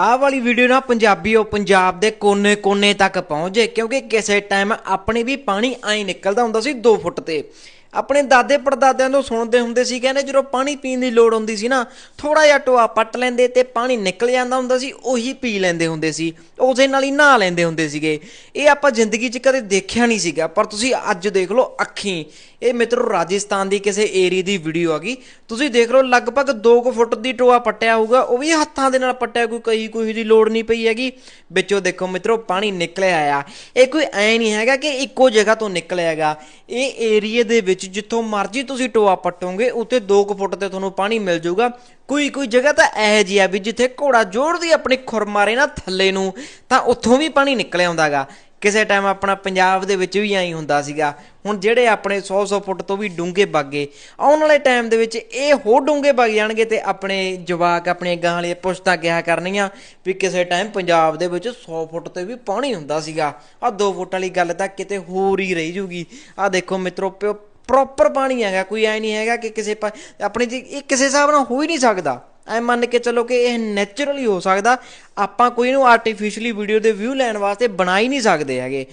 ਆਹ ਵਾਲੀ ਵੀਡੀਓ ਨਾ ਪੰਜਾਬੀਓ, ਪੰਜਾਬ ਦੇ ਕੋਨੇ-ਕੋਨੇ ਤੱਕ ਪਹੁੰਚ ਜੇ, ਕਿਉਂਕਿ ਕਿਸੇ ਟਾਈਮ ਆਪਣੇ ਵੀ ਪਾਣੀ ਐਂ ਨਿਕਲਦਾ ਹੁੰਦਾ ਸੀ 2 ਫੁੱਟ ਤੇ। ਆਪਣੇ ਦਾਦੇ ਪੜਦਾਦਿਆਂ ਤੋਂ ਸੁਣਦੇ ਹੁੰਦੇ ਸੀ, ਕਹਿੰਦੇ ਜਦੋਂ ਪਾਣੀ ਪੀਣ ਦੀ ਲੋੜ ਹੁੰਦੀ ਸੀ ਨਾ ਥੋੜਾ ਜਿਹਾ ਟੋਆ ਪੱਟ ਲੈਂਦੇ ਤੇ ਪਾਣੀ ਨਿਕਲ ਜਾਂਦਾ ਹੁੰਦਾ ਸੀ, ਉਹੀ ਪੀ ਲੈਂਦੇ ਹੁੰਦੇ ਸੀ, ਉਸੇ ਨਾਲ ਹੀ ਨਹਾ ਲੈਂਦੇ ਹੁੰਦੇ ਸੀਗੇ। ਇਹ ਆਪਾਂ ਜ਼ਿੰਦਗੀ 'ਚ ਕਦੇ ਦੇਖਿਆ ਨਹੀਂ ਸੀਗਾ, ਪਰ ਤੁਸੀਂ ਅੱਜ ਦੇਖ ਲਓ ਅੱਖੀਂ। ਇਹ ਮਿੱਤਰੋ ਰਾਜਸਥਾਨ ਦੀ ਕਿਸੇ ਏਰੀਆ ਦੀ ਵੀਡੀਓ ਆ ਗਈ। ਤੁਸੀਂ ਦੇਖ ਲਓ ਲਗਭਗ 2 ਫੁੱਟ ਦੀ ਟੋਆ ਪੱਟਿਆ ਹੋਊਗਾ, ਉਹ ਵੀ ਹੱਥਾਂ ਦੇ ਨਾਲ ਪੱਟਿਆ, ਕੋਈ ਕਹੀ ਕੋਈ ਦੀ ਲੋੜ ਨਹੀਂ ਪਈ ਹੈਗੀ। ਵਿੱਚੋਂ ਦੇਖੋ ਮਿੱਤਰੋ ਪਾਣੀ ਨਿਕਲਿਆ ਆ। ਇਹ ਕੋਈ ਐ ਨਹੀਂ ਹੈਗਾ ਕਿ ਇੱਕੋ ਜਗ੍ਹਾ ਤੋਂ ਨਿਕਲਿਆ ਹੈਗਾ। ਇਹ ਏਰੀਆ ਦੇ ਵਿੱਚ ਜਿੱਥੋਂ ਮਰਜ਼ੀ ਤੁਸੀਂ ਟੋਆ ਪੱਟੋਗੇ ਉੱਤੇ 2 ਫੁੱਟ ਤੇ ਤੁਹਾਨੂੰ ਪਾਣੀ ਮਿਲ ਜਾਊਗਾ। ਕੋਈ ਕੋਈ ਜਗ੍ਹਾ ਤਾਂ ਇਹੋ ਜਿਹੀ ਆ ਵੀ ਜਿੱਥੇ ਘੋੜਾ ਜੋੜਦੀ ਆਪਣੀ ਖੁਰ ਮਾਰੇ ਨਾ ਥੱਲੇ ਨੂੰ, ਤਾਂ ਉੱਥੋਂ ਵੀ ਪਾਣੀ ਨਿਕਲ ਆਉਂਦਾਗਾ। ਕਿਸੇ ਟਾਈਮ ਆਪਣਾ ਪੰਜਾਬ ਦੇ ਵਿੱਚ ਵੀ ਐਂ ਹੁੰਦਾ ਸੀਗਾ। ਹੁਣ ਜਿਹੜੇ ਆਪਣੇ 100-100 ਫੁੱਟ ਤੋਂ ਵੀ ਡੂੰਘੇ ਬਾਗੇ, ਆਉਣ ਵਾਲੇ ਟਾਈਮ ਦੇ ਵਿੱਚ ਇਹ ਹੋਰ ਡੂੰਘੇ ਵਗ ਜਾਣਗੇ ਤੇ ਆਪਣੇ ਜਵਾਕ ਆਪਣੇ ਗਾਂ ਵਾਲੇ ਪੁਸ਼ਤਾਂ ਕਿਹਾ ਕਰਨੀਆਂ ਵੀ ਕਿਸੇ ਟਾਈਮ ਪੰਜਾਬ ਦੇ ਵਿੱਚ 100 ਫੁੱਟ ਤੇ ਵੀ ਪਾਣੀ ਹੁੰਦਾ ਸੀਗਾ। ਆ 2 ਫੁੱਟ ਵਾਲੀ ਗੱਲ ਤਾਂ ਕਿਤੇ ਹੋਰ ਹੀ ਰਹੀ ਜੂਗੀ। ਆ ਦੇਖੋ ਮਿੱਤਰੋ ਪ੍ਰੋਪਰ ਪਾਣੀ ਹੈਗਾ, ਕੋਈ ਐ ਨਹੀਂ ਹੈਗਾ ਕਿ ਕਿਸੇ ਪਾ- ਆਪਣੇ ਜੀ ਇਹ ਕਿਸੇ ਹਿਸਾਬ ਨਾਲ ਹੋ ਹੀ ਨਹੀਂ ਸਕਦਾ। ਐ ਮੰਨ ਕੇ ਚੱਲੋ ਕਿ ਇਹ ਨੇਚਰਲੀ ਹੋ ਸਕਦਾ। ਆਪਾਂ ਕੋਈ ਇਹਨੂੰ ਆਰਟੀਫੀਸ਼ੀਅਲੀ ਵੀਡੀਓ ਦੇ ਵਿਊ ਲੈਣ ਵਾਸਤੇ ਬਣਾ ਹੀ ਨਹੀਂ ਸਕਦੇ ਹੈਗੇ।